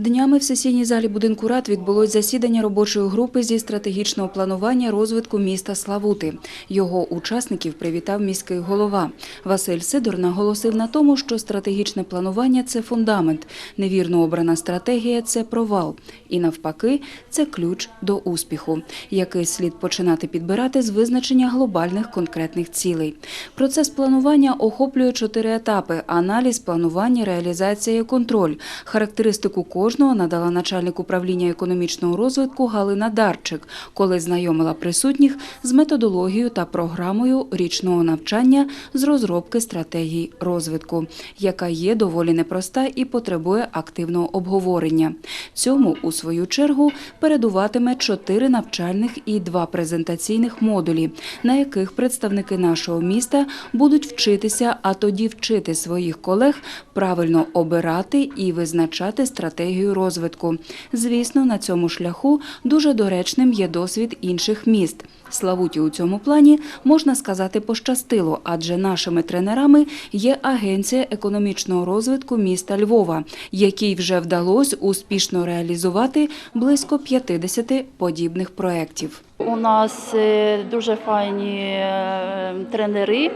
Днями в сесійній залі будинку рад відбулось засідання робочої групи зі стратегічного планування розвитку міста Славути. Його учасників привітав міський голова. Василь Сидор наголосив на тому, що стратегічне планування – це фундамент, невірно обрана стратегія – це провал. І навпаки, це ключ до успіху, який слід починати підбирати з визначення глобальних конкретних цілей. Процес планування охоплює чотири етапи – аналіз, планування, реалізація і контроль. Характеристику кожного надала начальник управління економічного розвитку Галина Дарчик, коли знайомила присутніх з методологією та програмою річного навчання з розробки стратегій розвитку, яка є доволі непроста і потребує активного обговорення. Цьому, у свою чергу, передуватиме чотири навчальних і два презентаційних модулі, на яких представники нашого міста будуть вчитися, а тоді вчити своїх колег правильно обирати і визначати стратегію розвитку. Звісно, на цьому шляху дуже доречним є досвід інших міст. Славуті у цьому плані можна сказати пощастило, адже нашими тренерами є агенція економічного розвитку міста Львова, якій вже вдалося успішно реалізувати близько 50 подібних проєктів. У нас е, дуже файні е, тренери.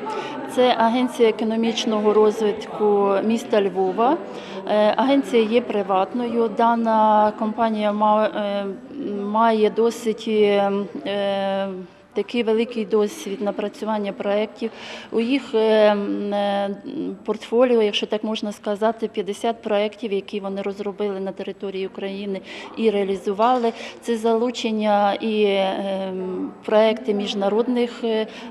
Це агенція економічного розвитку міста Львова. Е, Агенція є приватною. Дана компанія ма- має досить такий великий досвід напрацювання проєктів. У їх е, е, портфоліо, якщо так можна сказати, 50 проєктів, які вони розробили на території України і реалізували. Це залучення і е, м, проекти міжнародних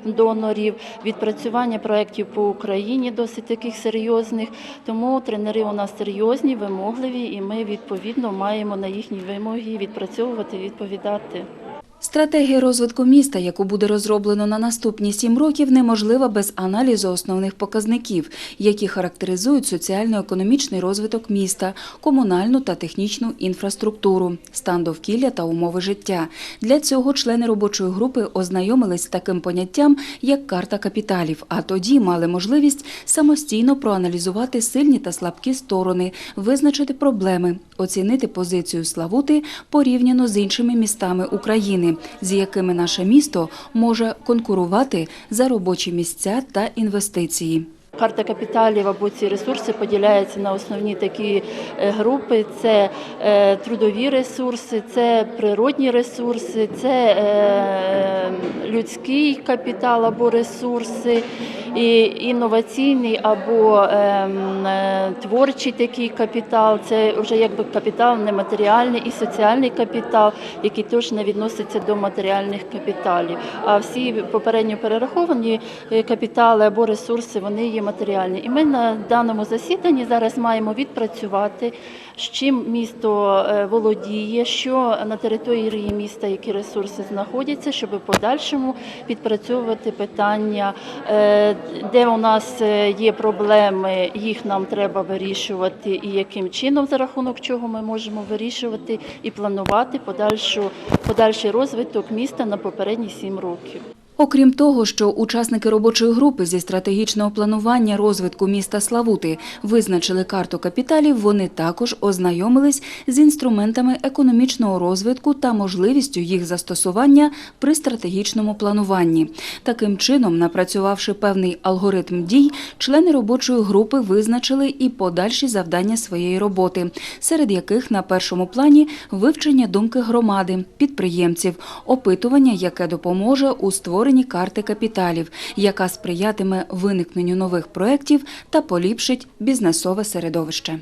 донорів, відпрацювання проєктів по Україні досить таких серйозних. Тому тренери у нас серйозні, вимогливі, і ми відповідно маємо на їхні вимоги відпрацьовувати, відповідати. Стратегія розвитку міста, яку буде розроблено на наступні сім років, неможлива без аналізу основних показників, які характеризують соціально-економічний розвиток міста, комунальну та технічну інфраструктуру, стан довкілля та умови життя. Для цього члени робочої групи ознайомились з таким поняттям, як карта капіталів, а тоді мали можливість самостійно проаналізувати сильні та слабкі сторони, визначити проблеми, оцінити позицію Славути порівняно з іншими містами України, з якими наше місто може конкурувати за робочі місця та інвестиції. Карта капіталів або ці ресурси поділяються на основні такі е, групи: це е, трудові ресурси, це природні ресурси, це е, людський капітал або ресурси, і інноваційний або е, м, е, творчий такий капітал. Це вже якби капітал нематеріальний і соціальний капітал, який теж не відноситься до матеріальних капіталів. А всі попередньо перераховані капітали або ресурси вони є матеріальні. І ми на даному засіданні зараз маємо відпрацювати, з чим місто е, володіє, що на території міста які ресурси знаходяться, щоб в подальшому відпрацьовувати питання, е, де у нас е, є проблеми, їх нам треба вирішувати, і яким чином за рахунок чого ми можемо вирішувати і планувати подальшу подальший розвиток міста на попередні сім років. Окрім того, що учасники робочої групи зі стратегічного планування розвитку міста Славути визначили карту капіталів, вони також ознайомились з інструментами економічного розвитку та можливістю їх застосування при стратегічному плануванні. Таким чином, напрацювавши певний алгоритм дій, члени робочої групи визначили і подальші завдання своєї роботи, серед яких на першому плані вивчення думки громади, підприємців, опитування, яке допоможе у створенні карти капіталів, яка сприятиме виникненню нових проєктів та поліпшить бізнесове середовище.